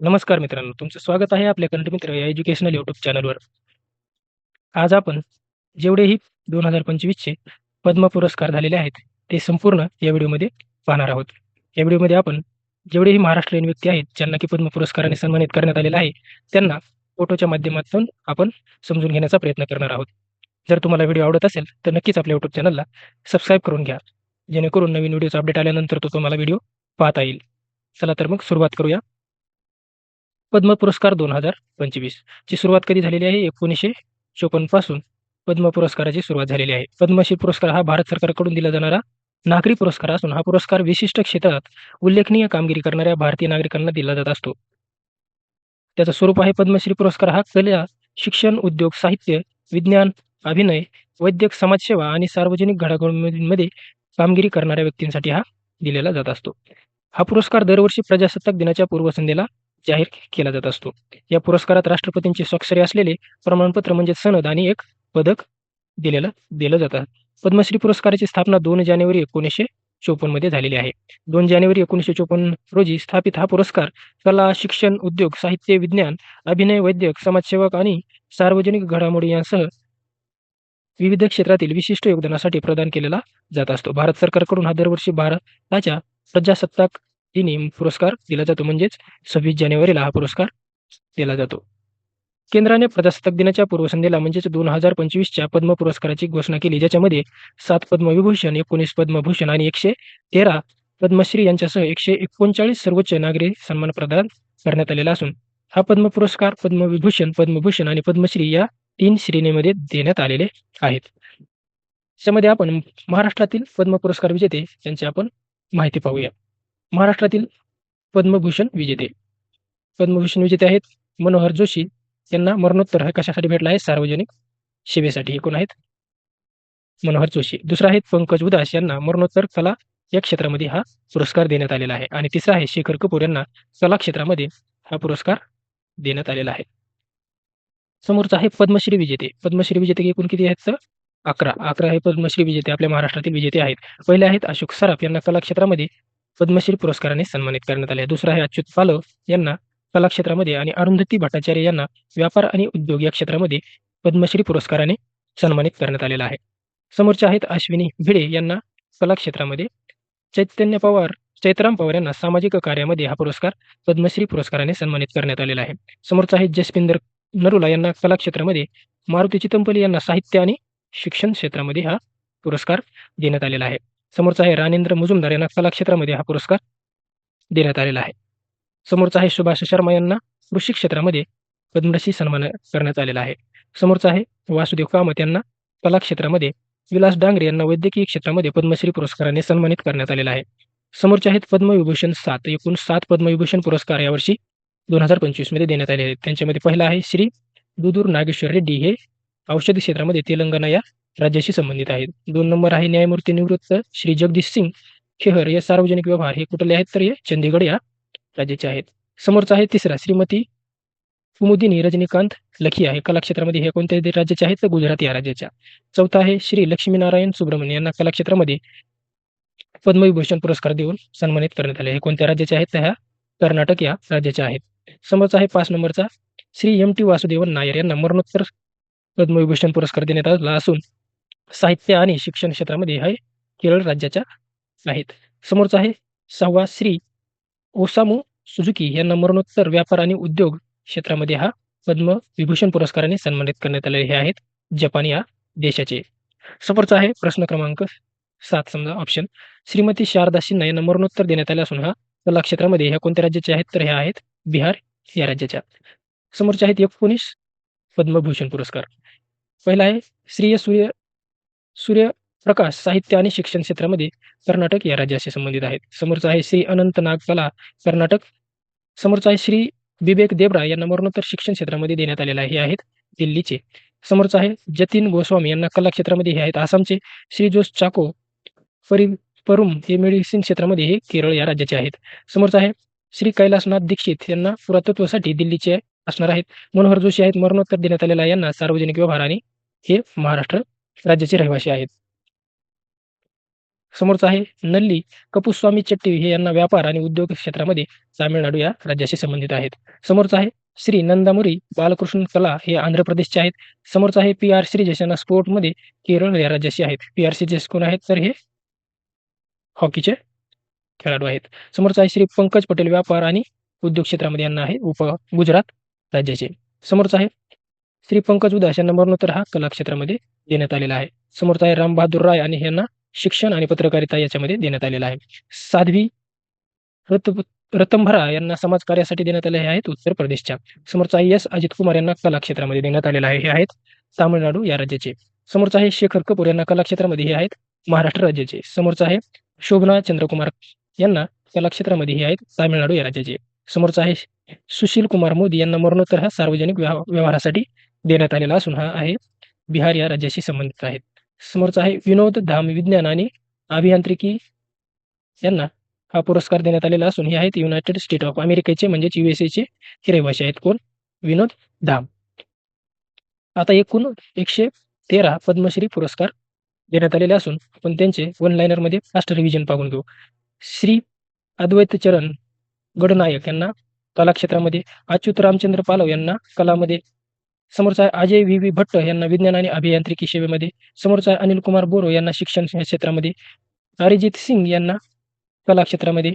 नमस्कार मित्रांनो, तुमचं स्वागत आहे आपल्या कंठ मित्र या एज्युकेशनल यूट्यूब चॅनलवर. आज आपण जेवढेही दोन हजार पंचवीसचे पद्म पुरस्कार झालेले आहेत, ते संपूर्ण या व्हिडिओमध्ये पाहणार आहोत. या व्हिडिओमध्ये आपण जेवढेही महाराष्ट्रीयन व्यक्ती आहेत, ज्यांना की पद्म पुरस्काराने सन्मानित करण्यात आलेलं आहे, त्यांना फोटोच्या माध्यमातून आपण समजून घेण्याचा प्रयत्न करणार आहोत. जर तुम्हाला व्हिडिओ आवडत असेल, तर नक्कीच आपल्या यूट्यूब चॅनलला सबस्क्राईब करून घ्या, जेणेकरून नवीन व्हिडिओचा अपडेट आल्यानंतर तो तुम्हाला व्हिडिओ पाहता येईल. चला तर मग सुरुवात करूया. पद्म पुरस्कार 2025 ची सुरुवात कधी झालेली आहे? 1954 पासून पद्म पुरस्काराची सुरुवात झालेली आहे. पद्मश्री पुरस्कार हा भारत सरकारकडून दिला जाणारा नागरी पुरस्कार असून हा पुरस्कार विशिष्ट क्षेत्रात उल्लेखनीय कामगिरी करणाऱ्या भारतीय नागरिकांना दिला जात असतो. त्याचं स्वरूप आहे पद्मश्री पुरस्कार हा कला, शिक्षण, उद्योग, साहित्य, विज्ञान, अभिनय, वैद्यक, समाजसेवा आणि सार्वजनिक घडामोडींमध्ये कामगिरी करणाऱ्या व्यक्तींसाठी हा दिलेला जात असतो. हा पुरस्कार दरवर्षी प्रजासत्ताक दिनाच्या पूर्वसंध्येला जाहीर केला जात असतो. या पुरस्कारात राष्ट्रपतींची स्वाक्षरी असलेले प्रमाणपत्र म्हणजे सनद आणि एक पदक दिलेलं दिलं जातं. पद्मश्री पुरस्काराची स्थापना दोन जानेवारी 1954 मध्ये झालेली आहे. दोन जानेवारी 1954 रोजी स्थापित हा पुरस्कार कला, शिक्षण, उद्योग, साहित्य, विज्ञान, अभिनय, वैद्यक, समाजसेवक आणि सार्वजनिक घडामोडी यांसह विविध क्षेत्रातील विशिष्ट योगदानासाठी प्रदान केलेला जात असतो. भारत सरकारकडून हा दरवर्षी भारताच्या प्रजासत्ताक दिनी पुरस्कार दिला जातो. म्हणजेच 26 जानेवारीला हा पुरस्कार दिला जातो. केंद्राने प्रजासत्ताक दिनाच्या पूर्वसंध्येला म्हणजेच दोन हजार पंचवीसच्या पद्म पुरस्काराची घोषणा केली, ज्याच्यामध्ये सात पद्मविभूषण, 19 पद्मभूषण आणि 113 पद्मश्री यांच्यासह 139 सर्वोच्च नागरी सन्मान प्रदान करण्यात आलेला असून, हा पद्म पुरस्कार पद्मविभूषण, पद्मभूषण आणि पद्मश्री या तीन श्रेणीमध्ये देण्यात आलेले आहेत. त्यामध्ये आपण महाराष्ट्रातील पद्म पुरस्कार विजेते यांची आपण माहिती पाहूया. महाराष्ट्रातील पद्मभूषण विजेते. पद्मभूषण विजेते आहेत मनोहर जोशी यांना मरणोत्तर हा कशासाठी भेटला आहे? सार्वजनिक सेवेसाठी. हे आहेत? मनोहर जोशी. दुसरा आहेत पंकज उदास यांना मरणोत्तर कला या क्षेत्रामध्ये हा पुरस्कार देण्यात आलेला आहे. आणि तिसरा आहे शेखर कपूर यांना कला क्षेत्रामध्ये हा पुरस्कार देण्यात आलेला आहे. समोरचा आहे पद्मश्री विजेते. पद्मश्री विजेते एकूण किती आहेत तर 11. 11 हे पद्मश्री विजेते आपल्या महाराष्ट्रातील विजेते आहेत. पहिले आहेत अशोक सराफ यांना कला क्षेत्रामध्ये पद्मश्री पुरस्काराने सन्मानित करण्यात आले. दुसरा आहे अच्युत पालव यांना कला क्षेत्रामध्ये आणि अरुंधती भट्टाचार्य यांना व्यापार आणि उद्योग या क्षेत्रामध्ये पद्मश्री पुरस्काराने सन्मानित करण्यात आलेला आहे. समोरचे आहेत अश्विनी भिडे यांना कला क्षेत्रामध्ये, चैतन्य पवार चैत्राम पवार यांना सामाजिक कार्यामध्ये हा पुरस्कार पद्मश्री पुरस्काराने सन्मानित करण्यात आलेला आहे. समोरचा आहे जसपिंदर नरुला यांना कला क्षेत्रामध्ये, मारुती चितंपली यांना साहित्य आणि शिक्षण क्षेत्रामध्ये हा पुरस्कार देण्यात आलेला आहे. समोरचा आहे राणेंद्र मुजुमदार यांना कला क्षेत्रामध्ये हा पुरस्कार देण्यात आलेला आहे. समोरचा आहे सुभाष शर्मा यांना कृषी क्षेत्रामध्ये पद्मश्री सन्मान करण्यात आलेला आहे. समोरचा आहे वासुदेव कामत यांना कला क्षेत्रामध्ये, विलास डांगरे यांना वैद्यकीय क्षेत्रामध्ये पद्मश्री पुरस्काराने सन्मानित करण्यात आलेला आहे. समोरचे आहेत पद्मविभूषण सात एकूण सात पद्मविभूषण पुरस्कार यावर्षी 2025 मध्ये देण्यात आले आहेत. त्यांच्यामध्ये पहिला आहे श्री दुदूर नागेश्वर रेड्डी हे औषधी क्षेत्रामध्ये तेलंगणा या राज्याशी संबंधित आहेत. दोन नंबर आहे न्यायमूर्ती निवृत्त श्री जगदीश सिंग खेहर हे सार्वजनिक व्यवहार हे कुठले आहेत तर हे चंदीगड या राज्याचे आहेत. समोरचा आहे तिसरा श्रीमती कुमुदिनी रजनीकांत लखिया हे कला क्षेत्रामध्ये हे कोणत्या राज्याचे आहेत तर गुजरात या राज्याच्या. चौथा आहे श्री लक्ष्मीनारायण सुब्रमण्य यांना कला क्षेत्रामध्ये पद्मविभूषण पुरस्कार देऊन सन्मानित करण्यात आले. हे कोणत्या राज्याचे आहेत तर ह्या कर्नाटक या राज्याच्या आहेत. समोरचा आहे पाच नंबरचा श्री एम टी वासुदेवन नायर यांना मरणोत्तर पद्मविभूषण पुरस्कार देण्यात आला असून, साहित्य आणि शिक्षण क्षेत्रामध्ये हे केरळ राज्याच्या आहेत. समोरचा आहे सहावा श्री ओसामू सुझुकी यांना मरणोत्तर व्यापार आणि उद्योग क्षेत्रामध्ये हा पद्मविभूषण पुरस्काराने सन्मानित करण्यात आलेले हे आहेत जपान या देशाचे. समोरचा आहे प्रश्न क्रमांक सात समजा ऑप्शन श्रीमती शारदा सिन्हा यांना मरणोत्तर देण्यात आले असून हा कला क्षेत्रामध्ये ह्या कोणत्या राज्याचे आहेत तर ह्या आहेत बिहार या राज्याच्या. समोरचे आहेत 19 पद्मभूषण पुरस्कार. पहिला आहे श्री सूर्य सूर्यप्रकाश साहित्य आणि शिक्षण क्षेत्रामध्ये कर्नाटक या राज्याशी संबंधित आहेत. समोरचा आहे श्री अनंत नागकला कर्नाटक. समोरचा आहे श्री विवेक देबरा यांना मरणोत्तर शिक्षण क्षेत्रामध्ये देण्यात आलेला हे आहेत दिल्लीचे. समोरचा आहे जतीन गोस्वामी यांना कला क्षेत्रामध्ये हे आहेत आसामचे. श्री जोस चाको परिपरुम हे मेडिसिन क्षेत्रामध्ये हे केरळ या राज्याचे आहेत. समोरचा आहे श्री कैलासनाथ दीक्षित यांना पुरातत्वासाठी दिल्लीचे असणार आहेत. मनोहर जोशी आहेत मरणोत्तर देण्यात आलेला यांना सार्वजनिक व्यवहार आणि हे महाराष्ट्र राज्याचे रहिवासी आहेत. समोरचा आहे नल्ली कपुस्वामी चट्टी हे यांना व्यापार आणि उद्योग क्षेत्रामध्ये तामिळनाडू या राज्याशी संबंधित आहेत. समोरचा आहे श्री नंदामुरी बालकृष्ण कला हे आंध्र प्रदेशचे आहेत. समोरचा आहे पी आर श्रीजेश यांना स्पोर्टमध्ये केरळ या राज्याशी आहेत. पी आर श्रीजेश कोण आहेत? तर हे हॉकीचे खेळाडू आहेत. समोरचा आहे श्री पंकज पटेल व्यापार आणि उद्योग क्षेत्रामध्ये यांना आहे उप गुजरात राज्याचे. समोरचा आहे श्री पंकज उदास यांना मरणोत्तर हा कला क्षेत्रामध्ये देण्यात आलेला आहे. समोरचा आहे राम बहादूर राय आणि यांना शिक्षण आणि पत्रकारिता याच्यामध्ये देण्यात आलेला आहे. साध्वी रत रतंभरा यांना समाज कार्यासाठी देण्यात आले आहेत उत्तर प्रदेशच्या. समोरचा आहे एस. अजित कुमार यांना कला क्षेत्रामध्ये देण्यात आलेला आहे. हे आहेत तामिळनाडू या राज्याचे. समोरचा आहे शेखर कपूर यांना कला क्षेत्रामध्ये हे आहेत महाराष्ट्र राज्याचे. समोरचा आहे शोभना चंद्रकुमार यांना कला क्षेत्रामध्ये हे आहेत तामिळनाडू या राज्याचे. समोरचा आहे सुशील कुमार मोदी यांना मरणोत्तर हा सार्वजनिक व्यवहारासाठी देण्यात आलेला असून हा आहे बिहार या राज्याशी संबंधित आहेत समोरचा आहे विनोद धाम विज्ञान आणि अभियांत्रिकी. यांना हा पुरस्कार देण्यात आलेला असून हे आहेत युनायटेड स्टेट ऑफ अमेरिकेचे म्हणजेच युएसएचे हे रहिवासी आहेत कोण? विनोद धाम. आता एकूण एकशे तेरा पद्मश्री पुरस्कार देण्यात आलेले असून आपण त्यांचे वन लायनरमध्ये फास्ट रिव्हिजन पाहून घेऊ. श्री अद्वैत चरण गडनायक यांना कला क्षेत्रामध्ये अच्युत रामचंद्र पालव यांना कलामध्ये समोरचा आहे अजय व्ही. व्ही. भट्ट यांना विज्ञान आणि अभियांत्रिकी सेवेमध्ये समोरचा आहे अनिल कुमार बोरो यांना शिक्षण क्षेत्रामध्ये अरिजित सिंग यांना कला क्षेत्रामध्ये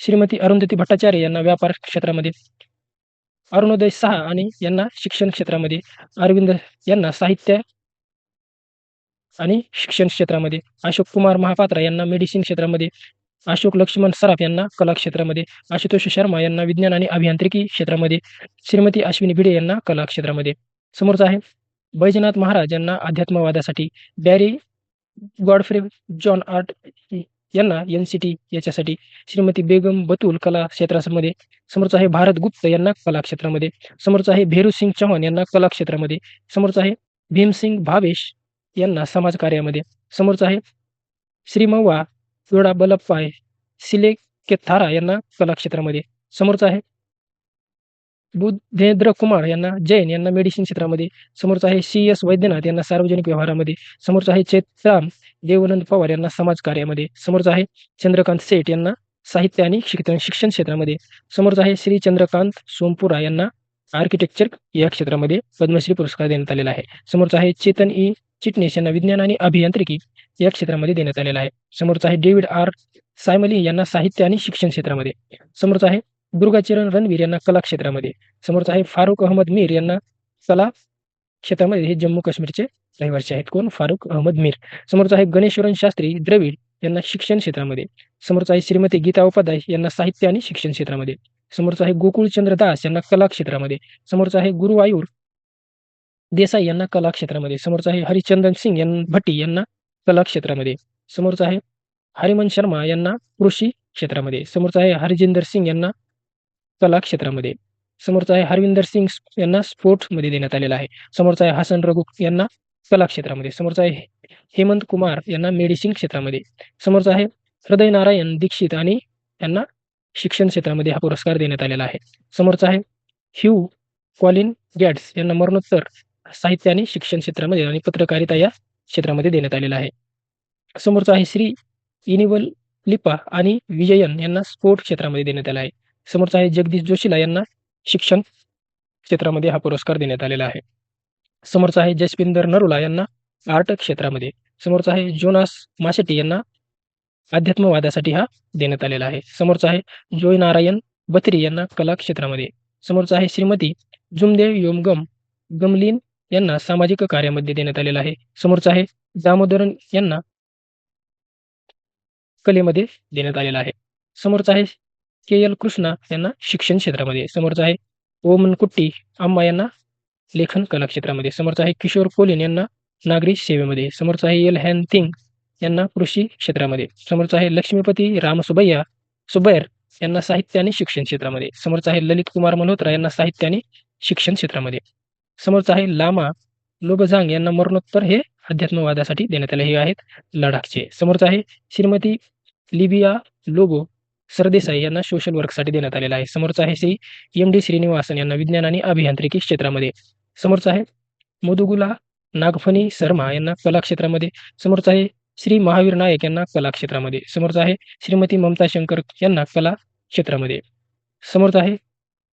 श्रीमती अरुंधती भट्टाचार्य यांना व्यापार क्षेत्रामध्ये अरुणोदय सहा आणि यांना शिक्षण क्षेत्रामध्ये अरविंद यांना साहित्य आणि शिक्षण क्षेत्रामध्ये अशोक कुमार महापात्रा यांना मेडिसिन क्षेत्रामध्ये अशोक लक्ष्मण सराफ यांना कला क्षेत्रामध्ये आशुतोष शर्मा यांना विज्ञान आणि अभियांत्रिकी क्षेत्रामध्ये श्रीमती अश्विनी भिडे यांना कला क्षेत्रामध्ये समोरचा आहे बैजनाथ महाराज यांना अध्यात्मवादासाठी बॅरी गॉडफ्रे जॉन आर्ट यांना एन सी टी याच्यासाठी श्रीमती बेगम बतूल कला क्षेत्रामध्ये. समोरचा आहे भारत गुप्त यांना कला क्षेत्रामध्ये समोरचा आहे भेरू सिंग चौहान यांना कला क्षेत्रामध्ये समोरचा आहे भीमसिंग भावेश यांना समाज कार्यामध्ये समोरचा आहे श्रीमव्वा योडा बलप्पाय सिले केथारा यांना कला क्षेत्रामध्ये समोरचा आहे. बुद्धेंद्र कुमार यांना जैन यांना मेडिसिन क्षेत्रामध्ये समोरचा आहे. सी एस वैद्यनाथ यांना सार्वजनिक व्यवहारामध्ये समोरचा आहे. चेतराम देवानंद पवार यांना समाज कार्यामध्ये समोरचा आहे. चंद्रकांत सेठ यांना साहित्य आणि शिक्षण शिक्षण क्षेत्रामध्ये समोरचा आहे. श्री चंद्रकांत सोमपुरा यांना आर्किटेक्चर या क्षेत्रामध्ये पद्मश्री पुरस्कार देण्यात आलेला आहे. समोरचा आहे. चेतन ई चिटणीस यांना विज्ञान आणि अभियांत्रिकी या क्षेत्रामध्ये देण्यात आलेला आहे. समोरचा आहे डेव्हिड आर. सायमली यांना साहित्य आणि शिक्षण क्षेत्रामध्ये. समोरचा आहे दुर्गाचरण रणवीर यांना कला क्षेत्रामध्ये. समोरचा आहे फारुख अहमद मीर यांना कला क्षेत्रामध्ये. हे जम्मू काश्मीरचे रहिवासी आहेत. कोण? फारुख अहमद मीर. समोरचा आहे गणेश्वरन शास्त्री द्रविड यांना शिक्षण क्षेत्रामध्ये. समोरचा आहे श्रीमती गीता उपाध्याय यांना साहित्य आणि शिक्षण क्षेत्रामध्ये. समोरचा आहे गोकुळचंद्र दास यांना कला क्षेत्रामध्ये. समोरचा आहे गुरुवायूर देसाई यांना कला क्षेत्रामध्ये समोरचा आहे हरिचंदन सिंग यां भट्टी यांना कला क्षेत्रामध्ये समोरचा आहे हरिमन शर्मा यांना कृषी क्षेत्रामध्ये समोरचा आहे हरजिंदर सिंग यांना कला क्षेत्रामध्ये समोरचा आहे हरविंदर सिंग यांना स्पोर्ट्समध्ये देण्यात आलेला आहे समोरचा आहे हसन रघु यांना कला क्षेत्रामध्ये समोरचा आहे हेमंत कुमार यांना मेडिसिन क्षेत्रामध्ये समोरचा आहे हृदय नारायण दीक्षित आणि यांना शिक्षण क्षेत्रामध्ये हा पुरस्कार देण्यात आलेला आहे समोरचा आहे ह्यू कॉलिन गॅट्स यांना मरणोत्तर साहित्य आणि शिक्षण क्षेत्रामध्ये आणि पत्रकारिता या क्षेत्रामध्ये देण्यात आलेला आहे. समोरचा आहे श्री इनिवल लिपा आणि विजयन यांना स्पोर्ट क्षेत्रामध्ये देण्यात आला आहे. समोरचा आहे जगदीश जोशीला यांना शिक्षण क्षेत्रामध्ये हा पुरस्कार देण्यात आलेला आहे. समोरचा आहे जसपिंदर नरुला यांना आर्ट क्षेत्रामध्ये. समोरचा आहे जोनास माशेटी यांना अध्यात्मवादासाठी हा देण्यात आलेला आहे. समोरचा आहे जोय नारायण बत्री यांना कला क्षेत्रामध्ये. समोरचा आहे श्रीमती जुमदेव योमगम गमलीन यांना सामाजिक कार्यामध्ये देण्यात आलेला आहे. समोरचा आहे दामोदरन यांना कलेमध्ये देण्यात आलेला आहे. समोरचा आहे के एल कृष्णा यांना शिक्षण क्षेत्रामध्ये. समोरचा आहे ओमन कुट्टी अम्मा यांना लेखन कला क्षेत्रामध्ये. समोरचा आहे किशोर कोलिन यांना नागरी सेवेमध्ये. समोरचा आहे एल हॅन थिंग यांना कृषी क्षेत्रामध्ये. समोरचा आहे लक्ष्मीपती राम सुबैया सुबैर यांना साहित्य आणि शिक्षण क्षेत्रामध्ये. समोरचा आहे ललित कुमार मल्होत्रा यांना साहित्य आणि शिक्षण क्षेत्रामध्ये. समोरचा आहे लामा लोबझांग यांना मरणोत्तर हे अध्यात्मवादासाठी देण्यात आले. हे आहेत लडाखचे. समोरचा आहे श्रीमती लिबिया लोबो सरदेसाई यांना सोशल वर्कसाठी देण्यात आलेला आहे. समोरचा आहे श्री एम डी श्रीनिवासन यांना विज्ञान आणि अभियांत्रिकी क्षेत्रामध्ये. समोरचा आहे मधुगुला नागफणी शर्मा यांना कला क्षेत्रामध्ये समोरचा आहे श्री महावीर नायक यांना कला क्षेत्रामध्ये समोरचा आहे श्रीमती ममता शंकर यांना कला क्षेत्रामध्ये समोरचा आहे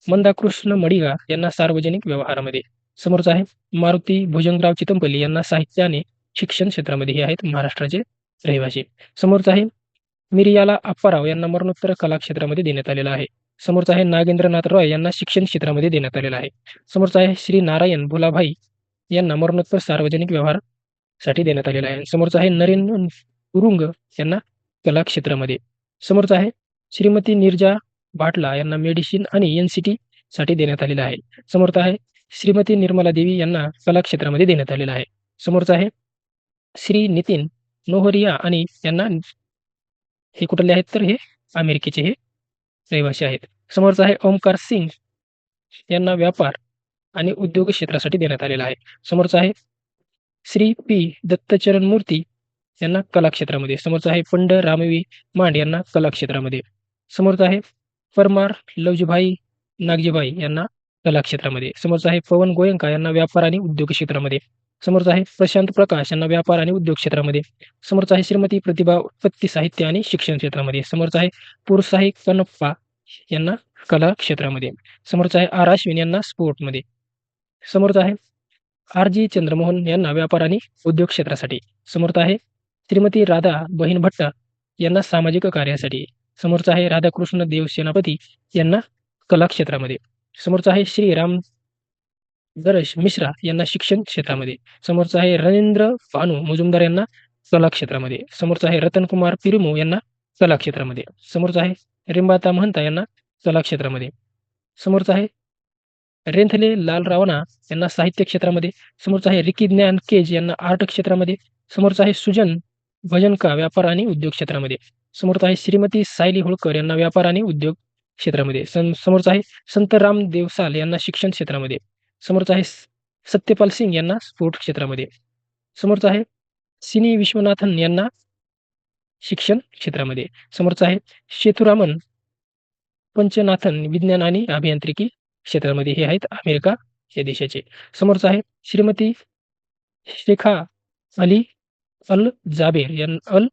मंदाकृष्ण मडिगा यांना सार्वजनिक व्यवहारामध्ये. समोरचा आहे. मारुती भुजंगराव चितंपल्ली यांना साहित्य आणि शिक्षण क्षेत्रामध्ये हे आहेत महाराष्ट्राचे रहिवासी. समोरचा आहे मिरियाला अप्पाराव यांना मरणोत्तर कला क्षेत्रामध्ये देण्यात आलेला आहे. समोरचा आहे नागेंद्रनाथ रॉय यांना शिक्षण क्षेत्रामध्ये देण्यात आलेला आहे. समोरचा आहे श्री नारायण भुलाभाई यांना मरणोत्तर सार्वजनिक व्यवहारसाठी देण्यात आलेला आहे. समोरचा आहे नरेंद्र उरुंग यांना कला क्षेत्रामध्ये समोरचा आहे श्रीमती निर्जा भाटला यांना मेडिसिन आणि एन सी टी साठी देण्यात आलेला आहे. समोरचा आहे श्रीमती निर्मला देवी यांना कला क्षेत्रामध्ये देण्यात आलेला आहे. समोरचा आहे श्री नितीन नोहरिया आणि यांना हे कुठले आहेत तर हे अमेरिकेचे हे रहिवासी आहेत. समोरचा आहे ओमकार सिंग यांना व्यापार आणि उद्योग क्षेत्रासाठी देण्यात आलेला आहे. समोरचा आहे श्री पी दत्तचरण मूर्ती यांना कला क्षेत्रामध्ये समोरचा आहे पंड रामवी मांड यांना कला क्षेत्रामध्ये समोरचा आहे परमार लवजीभाई नागजीबाई यांना कला क्षेत्रामध्ये. समोरचा आहे पवन गोयंका यांना व्यापार आणि उद्योग क्षेत्रामध्ये. समोरचा आहे प्रशांत प्रकाश यांना व्यापार आणि उद्योग क्षेत्रामध्ये. समोरचा आहे श्रीमती प्रतिभा उत्पत्ती साहित्य आणि शिक्षण क्षेत्रामध्ये. समोरचा आहे पुरसाही कनप्पा यांना कला क्षेत्रामध्ये. समोरचा आहे आर अश्विन यांना स्पोर्टमध्ये. समोरचा आहे आर जी चंद्रमोहन यांना व्यापार आणि उद्योग क्षेत्रासाठी. समोरचा आहे श्रीमती राधा बहीण भट्ट यांना सामाजिक कार्यासाठी. समोरचा आहे राधाकृष्ण देव सेनापती यांना कला क्षेत्रामध्ये. समोरचा आहे श्री राम मिश्रा यांना शिक्षण क्षेत्रामध्ये. समोरचा आहे रणेंद्र भानू मुजुमदार यांना कला क्षेत्रामध्ये. समोरचा आहे रतनकुमार पिरुमो यांना कला क्षेत्रामध्ये. समोरचा आहे रिंबाता महंता यांना कला क्षेत्रामध्ये. समोरचा आहे रेंथले लाल रावणा यांना साहित्य क्षेत्रामध्ये. समोरचा आहे रिकी ज्ञान केज यांना आर्ट क्षेत्रामध्ये. समोरचा आहे सुजन भजनका व्यापार आणि उद्योग क्षेत्रामध्ये. समोरचा आहे श्रीमती सायली होळकर यांना व्यापार आणि उद्योग क्षेत्रामध्ये. समोरचा आहे संत राम देवसाल यांना शिक्षण क्षेत्रामध्ये. समोरचा आहे सत्यपाल सिंग यांना स्पोर्ट क्षेत्रामध्ये. समोरचा आहे सिनी विश्वनाथन यांना शिक्षण क्षेत्रामध्ये. समोरचा आहे शेतुरामन पंचनाथन विज्ञान आणि अभियांत्रिकी क्षेत्रामध्ये. हे आहेत अमेरिका या देशाचे. समोरचा आहे Shrimati Sheikha Ali Al Jaber यां अल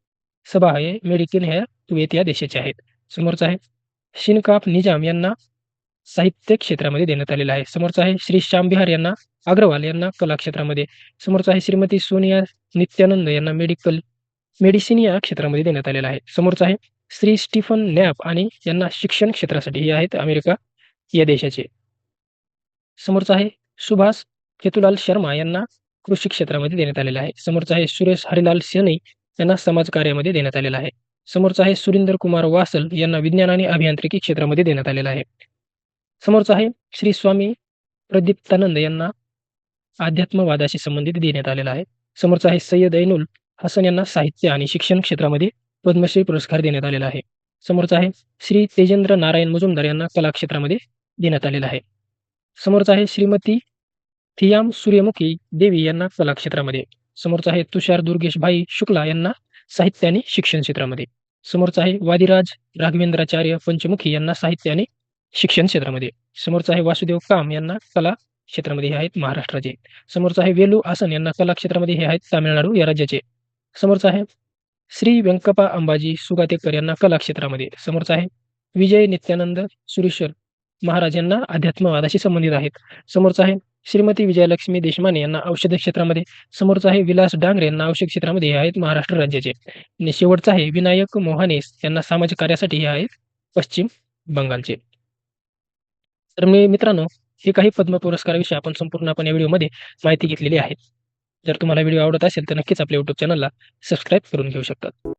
सभा हे मेडिकल ह्या कुवेत या देशाचे आहेत. समोरचा आहे शिनकाप निजाम यांना साहित्य क्षेत्रामध्ये देण्यात आलेलं आहे. समोरचा आहे श्री श्याम बिहार यांना अग्रवाल यांना कला क्षेत्रामध्ये. समोरचा आहे श्रीमती सोनिया नित्यानंद यांना मेडिकल मेडिसिन या क्षेत्रामध्ये देण्यात आलेला आहे. समोरचा आहे श्री स्टीफन नॅप आणि यांना शिक्षण क्षेत्रासाठी हे आहेत अमेरिका या देशाचे. समोरचा आहे सुभाष केतुलाल शर्मा यांना कृषी क्षेत्रामध्ये देण्यात आलेला आहे. समोरचा आहे सुरेश हरिलाल सेनी यांना समाज कार्यामध्ये देण्यात आलेला आहे. समोरचा आहे सुरेंद्र कुमार वासल. यांना विज्ञान आणि अभियांत्रिकी क्षेत्रामध्ये देण्यात आलेला आहे. समोरचा आहे श्री स्वामी प्रदीप्तानंद यांना अध्यात्मवादाशी संबंधित देण्यात आलेला आहे. समोरचा आहे सय्यद ऐनुल हसन यांना साहित्य आणि शिक्षण क्षेत्रामध्ये पद्मश्री पुरस्कार देण्यात आलेला आहे. समोरचा आहे श्री तेजेंद्र नारायण मुजुमदार यांना कला क्षेत्रामध्ये देण्यात आलेला आहे. समोरचा आहे श्रीमती थियाम सूर्यमुखी देवी यांना कला क्षेत्रामध्ये. समोरचा आहे तुषार दुर्गेश भाई शुक्ला यांना साहित्य आणि शिक्षण क्षेत्रामध्ये. समोरचा आहे वादिराज राघवेंद्राचार्य पंचमुखी यांना साहित्य आणि शिक्षण क्षेत्रामध्ये. समोरचा आहे वासुदेव काम यांना कला क्षेत्रामध्ये. हे आहेत महाराष्ट्राचे. समोरचा आहे वेलू आसन यांना कला क्षेत्रामध्ये. हे आहेत तामिळनाडू या राज्याचे. समोरचा आहे श्री व्यंकपा अंबाजी सुगातेकर यांना कला क्षेत्रामध्ये. समोरचा आहे विजय नित्यानंद सुरेश्वर महाराज यांना अध्यात्मवादाशी संबंधित आहेत. समोरचा आहे श्रीमती विजयलक्ष्मी देशमाने यांना औषध क्षेत्रामध्ये समोरचा आहे विलास डांगरे यांना औषध क्षेत्रामध्ये हे आहेत महाराष्ट्र राज्याचे. आणि शेवटचा आहे विनायक मोहानेस यांना सामाजिक कार्यासाठी हे आहेत पश्चिम बंगालचे. तर मी मित्रांनो हे काही पद्म पुरस्काराविषयी आपण संपूर्ण आपण या व्हिडिओमध्ये माहिती घेतलेली आहे. जर तुम्हाला व्हिडिओ आवडत असेल तर नक्कीच आपल्या युट्यूब चॅनलला सबस्क्राईब करून घेऊ शकतात.